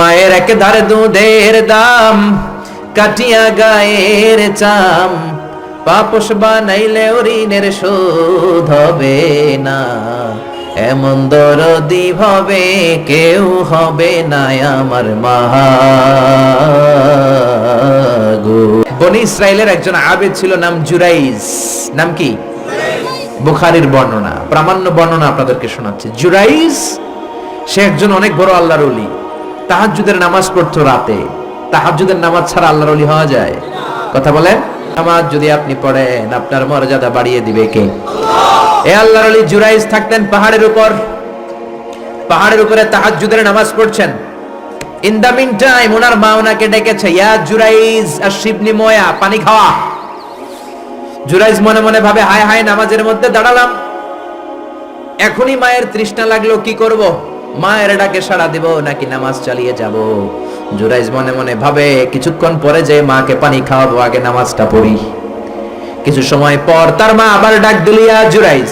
মায়ের এক ধারে দুধের দাম কাটিয়া গায়ের চাম। পাপস বানাইলে ঋণের শোধ হবে না। এমন দরদি হবে কেউ হবে না আমার মাগো বনি ইসরায়েলের একজন আবেদ ছিল নাম জুরাইজ। নাম কি? বুখারির বর্ণনা প্রামাণ্য বর্ণনা আপনাদেরকে শোনাচ্ছে। জুরাইজ সে একজন অনেক বড় আল্লাহর অলি তাহাজ্জুদের নামাজ পড়তো রাতে। তাহাজুদের নামাজ ছাড়া আল্লাহর অলি হওয়া যায়। কথা বলেন? নামাজ যদি আপনি পড়েন, আপনার মর্যাদা বাড়িয়ে দিবে কে? এ আল্লাহর অলি জুরাইজ থাকতেন পাহাড়ের উপর। পাহাড়ের উপরে তাহাজ্জুদের নামাজ পড়ছেন। ইন দা মিন টাইম ওনার মা ওনাকে ডেকেছে, ইয়া জুরাইজ আর শিবনি ময়া, পানি খাওয়া। জুরাইজ মনে মনে ভাবে, হায় হায়, নামাজের মধ্যে দাঁড়ালাম। এখনই মায়ের তৃষ্ণা লাগল, কি করব? মায়ের ডাকে সাড়া দিব, নাকি নামাজ চালিয়ে যাব? জুরাইজ মনে মনে ভাবে, কিছুক্ষণ পরে যে মাকে পানি খাওয়াবো, আগে নামাজটা পড়ি। কিছু সময় পর তার মা আবার ডাক দিলিয়া জুরাইজ।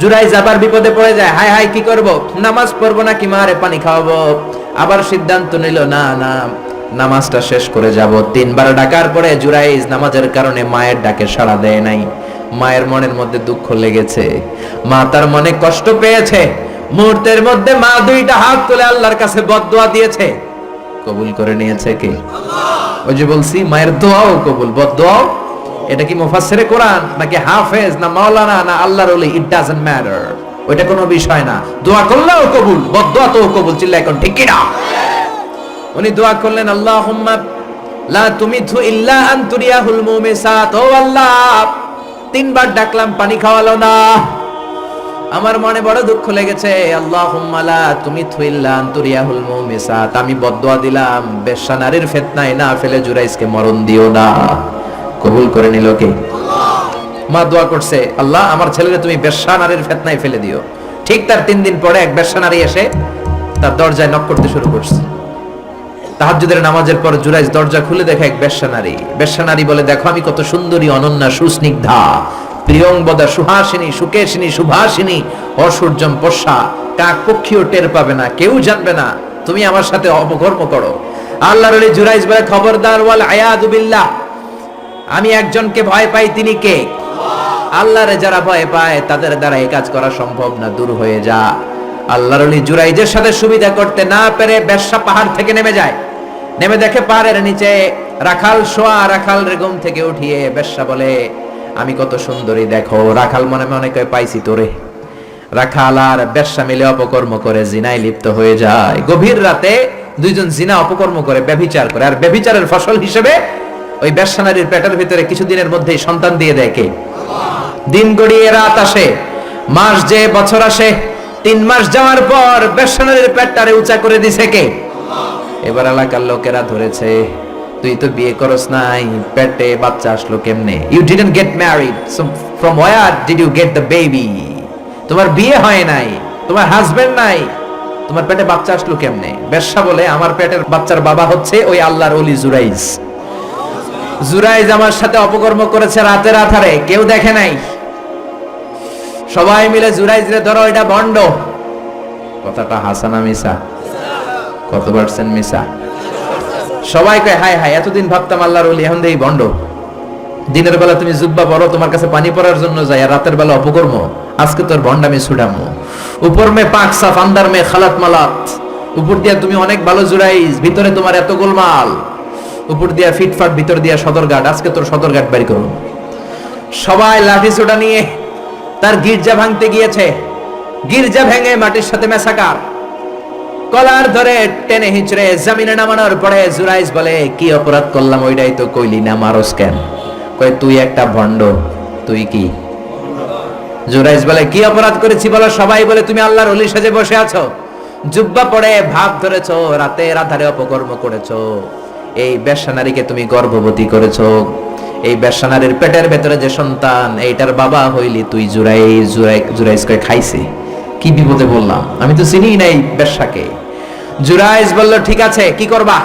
জুরাইজ আবার বিপদে পড়ে যায়, হায় হায়, কি করব? নামাজ পড়ব নাকি মারে পানি খাওয়াবো? আবার সিদ্ধান্ত নিল, না না, নামাজটা শেষ করে যাব। তিনবার ডাকার পরে জুরাইজ নামাজের কারণে মায়ের ডাকে সাড়া দেয় নাই। মায়ের মনের মধ্যে দুঃখ লেগেছে। মা তার মনে কষ্ট পেয়েছে। মুহূর্তের মধ্যে মা দুইটা হাত তুলে আল্লাহর কাছে বদদোয়া দিয়েছে। কবুল করে নিয়েছে কে? ওই যে বলছি মায়ের দোয়াও কবুল। বদদোয়াও? এটা কি মুফাসসিরে কোরআন? নাকি হাফেজ না মাওলানা না আল্লাহর ওলি? ইট ডাজন্ট ম্যাটার ওইটা কোনো বিষয় না। দোয়া করলেও কবুল বদদোয়া তো কবুল। চিল্লা এখন ঠিক কি না উনি দোয়া করলেন আল্লাহুম্মা লা তুমিথু ইল্লা আন তুরিয়াহুল মুমিসাত। ও আল্লাহ তিনবার ডাকলাম পানি খাওয়ালো না। আমার মনে বড় দুঃখ লেগেছে। আল্লাহুম্মা লা তুমিথু ইল্লা আন তুরিয়াহুল মুমিসাত। আমি বদদোয়া দিলাম বেশ্যা নারীর ফিতনায় না ফেলে জুরাইসকে মরণ দিও না। কবুল করে নিল কে? মা দোয়া করছে, আল্লাহ আমার ছেলেকে তুমি বেশ্যা নারীর ফেতনায় ফেলে দিও। ঠিক তার তিন দিন পরে এক বেশ্যা নারী এসে তার দরজায় নক করতে শুরু করছে। তাহাজ্জুদের নামাজের পর জুরাইজ দরজা খুলে দেখে এক বেশ্যা নারী বেশ্যা নারী বলে, দেখো আমি কত সুন্দরী, অনন্যা, সুস্নিগ্ধা। প্রিয়ংবদা সুহাসিনী, সুকেশিনী, সুভাসিনী অসূর্যম পোষা কাক পক্ষীও টের পাবে না, কেউ জানবে না, তুমি আমার সাথে অপকর্ম করো। আল্লাহর আলী জুরাইজ বলে, খবরদার ওয়াল আয়াদু বিল্লাহ। আমি একজনকে ভয় পাই, তিনি কে? আল্লাহরে যারা ভয় পায়, তাদের দ্বারা এই কাজ করা সম্ভব না, দূর হয়ে যা। আল্লাহর আলী জুরাইজের সাথে সুবিধা করতে না পেরে বেশ্যা পাহাড় থেকে নেমে যায়। নেমে দেখে পাহাড়ের নিচে রাখাল শোয়া রাখাল রেগম থেকে উঠিয়ে বেশ্যা বলে আমি কত সুন্দরী, দেখো। রাখাল মনে মনে পাইছি তোরে। রাখাল আর বেশ্যা মিলে অপকর্ম করে, জিনায় লিপ্ত হয়ে যায়। গভীর রাতে দুইজন জিনা অপকর্ম করে, ব্যভিচার করে। আর ব্যভিচারের ফসল হিসেবে ওই বেশ্যা নারীর পেটের ভিতরে কিছুদিনের মধ্যেই সন্তান দিয়ে কে? দিন গড়িয়ে রাত আসে, মাস যে বছর আসে, তিন মাস যাওয়ার পর বেসনের পেটটারে উঁচা করে দিছে কে? এবার এলাকার লোকেরা ধরেছে তুই তো বিয়ে করস নাই, পেটে বাচ্চা আসলো কেমনে? You didn't get married from where did you get the baby তোমার বিয়ে হয় নাই, তোমার হাজবেন্ড নাই, তোমার পেটে বাচ্চা আসলো কেমনে? বেশ্যা বলে, আমার পেটের বাচ্চার বাবা হচ্ছে ওই আল্লাহর ওলি জুরাইজ। জুরাইজ আমার সাথে অপকর্ম করেছে রাতের আধারে, কেউ দেখে নাই। সবাই মিলে জুরাইজ রে ধরো, এটা বন্ড। কথাটা হাসানা মিসা, কত পার্সেন্ট মিসা? সবাই কয়, হায় হায়, এতদিন ভাবতাম আল্লাহর ওলি, এখন দেই বন্ড দিনের বেলা তুমি জুব্বা পড়ো তোমার কাছে পানি পড়ার জন্য যাই, আর রাতের বেলা অপকর্ম। আজকে তোর ভন্ডামি সুডামো উপর মে পাক সাফ, আন্দার মে খালাত মালাত। উপর দিয়া তুমি অনেক ভালো জুরাইজ, ভিতরে তোমার এত গোলমাল। উপর দিয়া ফিটফাট, ভিতর দিয়া সদরঘাট, আজকে তোর সদরঘাট বাড়ি করুন। সবাই লাঠি সোটা নিয়ে, তার গির্জা ভাঙতে গিয়েছে। গির্জা ভেঙে মাটির সাথে মেসাকার কলার ধরে টেনে হিচড়ে জমিনে নামানোর পরে জুরাইজ বলে, কি অপরাধ করলাম, ওইটাই তো কইলি না, মারস কেন? কয়, তুই একটা ভণ্ড, তুই কি? জুরাইস বলে, কি অপরাধ করেছি বলো সবাই? বলে, তুমি আল্লাহর অলি সাজে বসে আছো। জুব্বা পড়ে ভাব ধরেছো রাতে রাধারে অপকর্ম করেছ। এই বেশানারীকে তুমি গর্ভবতী করেছ। এই বেশানারীর পেটের ভেতরে যে সন্তান, এইটার বাবা হইলি তুই জুরাই জুরাই জুরাইজ কয় খাইছে। কি বিপদে বললাম আমি তো চিনি নাই বেশ্যাকে জুরাইজ বলল, ঠিক আছে, কি করবা?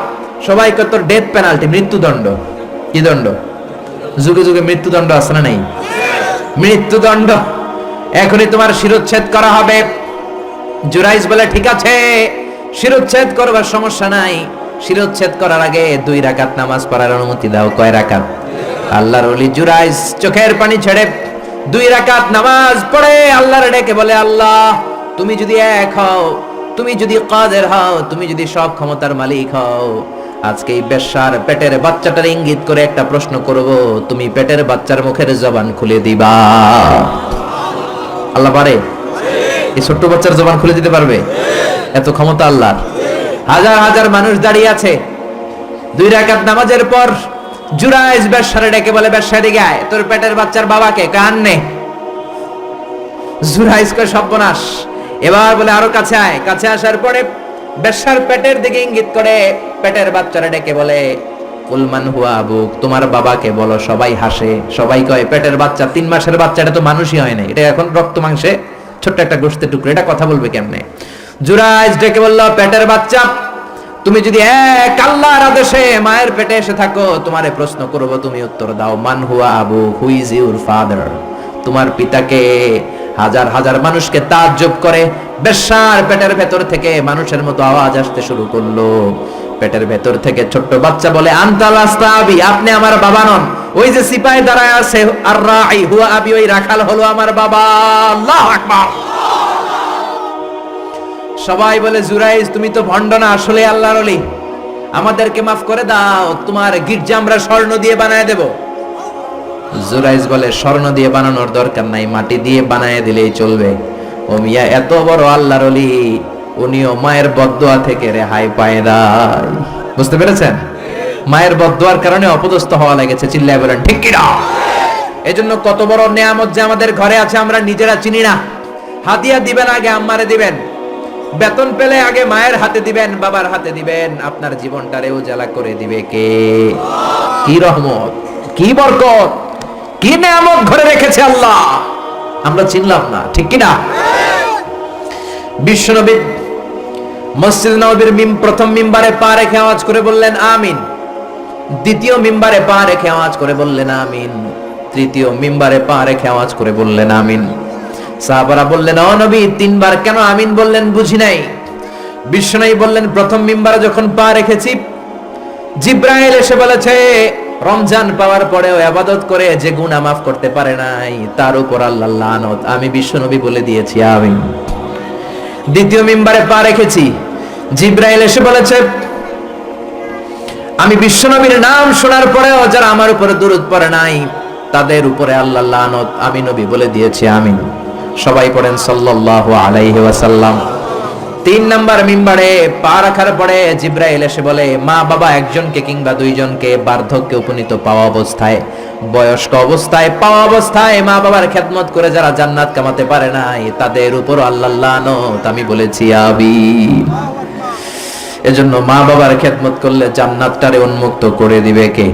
সবাই কত ডেথ পেনাল্টি মৃত্যুদণ্ড। কি দণ্ড? যুগে যুগে মৃত্যুদণ্ড আছে না নেই? মৃত্যুদণ্ড। এখনই তোমার শিরোচ্ছেদ করা হবে। জুরাইজ বলে, ঠিক আছে, শিরোচ্ছেদ করবার সমস্যা নাই। শিরোচ্ছেদ করার আগে দুই রাকাত নামাজ পড়ার অনুমতি দাও। কয় রাকাত? আল্লাহর ওলি জুরাইজ চোখের পানি ছেড়ে দুই রাকাত নামাজ পড়ে আল্লাহর ডেকে বলে, আল্লাহ, তুমি যদি এক হও তুমি যদি কাদের হও, তুমি যদি সব ক্ষমতার মালিক হও, আজকে এই বেশ্যার পেটের বাচ্চাটার ইঙ্গিত করে একটা প্রশ্ন করব, তুমি পেটের বাচ্চার মুখের জবান খুলে দিবা। আল্লাহ পারে? এই ছোট্ট বাচ্চার জবান খুলে দিতে পারবে? এত ক্ষমতা আল্লাহর। হাজার হাজার মানুষ দাঁড়িয়ে আছে। দুই রাকাত নামাজের পর জুরাইজ বেশ্যারে ডেকে বলে বেশ্যা দিকে আয়, তোর পেটের বাচ্চার বাবাকে? কান নে জুরাইজ কয়, সর্বনাশ। এবার বলে আরও কাছে আয় কাছে আসার পরে বেশ্যার পেটের দিকে ইঙ্গিত করে পেটের বাচ্চারা ডেকে বলে কুলমান হুয়া আবুক, তোমার বাবাকে বলো, সবাই হাসে, সবাই কয়, পেটের বাচ্চা, তিন মাসের বাচ্চা, এটা তো মানুষই হয় না এটা এখন রক্ত মাংসে ছোট্ট একটা গোষ্ঠের টুকরো, এটা কথা বলবে কেমনে? জুরাইজ ডেকে বলল, পেটের বাচ্চা, তুমি যদি এক আল্লাহর আদেশে মায়ের পেটে এসে থাকো, তোমারে প্রশ্ন করব, তুমি উত্তর দাও, মান হুয়া আবু হুইজ ইউর ফাদার, তোমার পিতাকে হাজার হাজার মানুষকে তাজ্জব করে বেশার পেটের ভেতর থেকে মানুষের মতো আওয়াজ আসতে শুরু করল। পেটের ভেতর থেকে ছোট্ট বাচ্চা বলে, আন্তাল আপনি আমার বাবা নন। ওই যে সিপাহি দাঁড়ায় আছে আর রাই হুয়া আবি, ওই রাখাল হলো আমার বাবা। আল্লাহ আকবার। সবাই বলে, জুরাইজ, তুমি তো ভণ্ড না আসলে আল্লাহর আমাদেরকে মাফ করে দাও, তোমার গির্জা আমরা স্বর্ণ দিয়ে বানায় দেব। জুরাইজ বলে, স্বর্ণ দিয়ে বানানোর দরকার নাই, মাটি দিয়ে বানায় দিলেই চলবে। ও মিয়া, এত বড় আল্লাহর অলি উনিও মায়ের বদদোয়া থেকে রেহাই পায় নাই। বুঝতে পেরেছেন? মায়ের বদদোয়ার কারণে অপদস্থ হওয়া লেগেছে, চিল্লায় বলেন, ঠিক কিনা? এজন্য কত বড় নেয়ামত যে আমাদের ঘরে আছে, আমরা নিজেরা চিনি না। হাদিয়া দিবেন আগে, আম্মারে দিবেন। বেতন পেলে আগে মায়ের হাতে দিবেন, বাবার হাতে দিবেন। আপনার জীবনটারে উজালা করে দিবে কে? কি রহমত, কি বরকত। কি নেয়ামত ঘরে রেখেছে আল্লাহ? আমরা চিনলাম না, ঠিক কি না বিশ্বনবী মসজিদ নবীর মিম প্রথম মিম্বারে পা রেখে আওয়াজ করে বললেন, আমিন। দ্বিতীয় মিম্বারে পা রেখে আওয়াজ করে বললেন, আমিন। তৃতীয় মিম্বারে পা রেখে আওয়াজ করে বললেন, আমিন। সাহাবারা বললেন ও নবী, তিনবার কেন আমিন বললেন বুঝি নাই? বিশ্বনবী বললেন, প্রথম মিম্বারে যখন পা রেখেছি, জিব্রাইল এসে বলেছে রমজান পাওয়ার পরেও আবাদত করে যে গুনাহ মাফ করতে পারে নাই, তার উপর আল্লাহ লানত। আমি বিশ্বনবী বলে দিয়েছি, আমিন। দ্বিতীয় মিম্বারে পা রেখেছি, জিব্রাইল এসে বলেছে, আমি বিশ্বনবীর নাম শোনার পরেও যারা আমার উপরে দূরত পড়ে নাই, তাদের উপরে আল্লাহ লানত আমি নবী বলে দিয়েছি, আমিন। সবাই পড়েন সাল্লাল্লাহু আলাইহি ওয়াসাল্লাম। তিন নাম্বার মিম্বারে পা রাখার পরে জিব্রাইল এসে বলে, মা বাবা একজনকে কিংবা দুইজনকে বার্ধক্যে উপনীত পাওয়া অবস্থায়, বয়স্ক অবস্থায় পাওয়া অবস্থায় মা বাবার খেদমত করে যারা জান্নাত কামাতে পারে নাই, তাদের উপর আল্লাহ আমি বলেছি আবি এজন্য মা বাবার খেদমত করলে জান্নাতটারে উন্মুক্ত করে দিবে কে?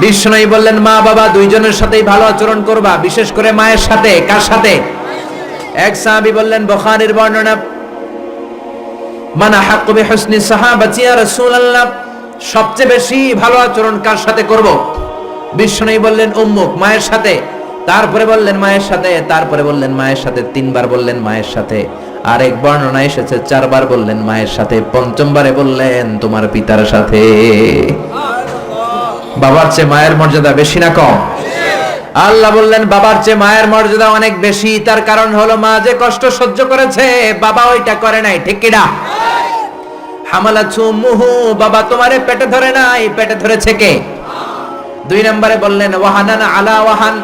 বিষ্ণুই বললেন, মা বাবা, দুইজনের সাথেই ভালো আচরণ করবা, বিশেষ করে মায়ের সাথে। কার সাথে? এক সাহাবী বললেন, বুখারীর বর্ণনা মানা সবচেয়ে বেশি ভালো আচরণ কার সাথে করব? বিষ্ণুই বললেন, উম্মুক, মায়ের সাথে। তারপরে বললেন, মায়ের সাথে। তারপরে বললেন, মায়ের সাথে। তিনবার বললেন, মায়ের সাথে। আরেক বর্ণনা এসেছে, চারবার বললেন, মায়ের সাথে। পঞ্চমবারে বললেন, তোমার পিতার সাথে। বাবার চেয়ে মায়ের মর্যাদা বেশি না কম? আল্লাহ বললেন, বাবার চেয়ে মায়ের মর্যাদা অনেক বেশি। তার কারণ হলো মা যে কষ্ট সহ্য করেছে, বাবা ওইটা করে নাই। ঠিক কিনা হামালা মুহু বাবা তোমারে পেটে ধরে নাই। পেটে ধরেছে কে? দুই নম্বরে বললেন, ওয়াহানান আলা ওয়াহান।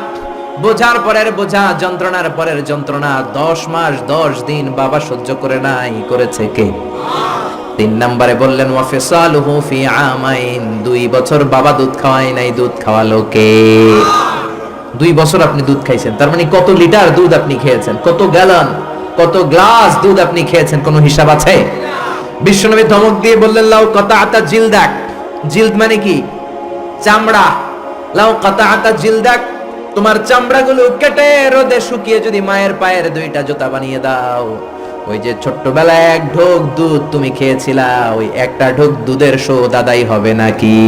বোঝার পরের বোঝা, যন্ত্রণার পরের যন্ত্রণা। দশ মাস, দশ দিন বাবা সহ্য করে নাই। করেছে কে? তিন নম্বরে বললেন, ওয়াফিসালুহু ফি আমাইন। দুই বছর বাবা দুধ খাওয়াই নাই, দুধ খাওয়ালো কে? দুই বছর আপনি দুধ খাইছেন। তার মানে কত লিটার দুধ আপনি খেয়েছেন? কত গ্যালন, কত গ্লাস দুধ আপনি খেয়েছেন? কোনো হিসাব আছে? বিশ্বনবী ধমক দিয়ে বললেন, লাউ কতা আতা জিলদাক। জিলদ মানে কি? চামড়া। লাউ কতা আতা জিলদাক। তোমার চামড়াগুলো কেটে রোদে শুকিয়ে যদি মায়ের পায়ের দুইটা জুতা বানিয়ে দাও। ওই যে ছোট্টবেলায় এক ঢোক দুধ তুমি খেয়েছিলা, ওই একটা ঢোক দুধের শো দাদাই হবে নাকি?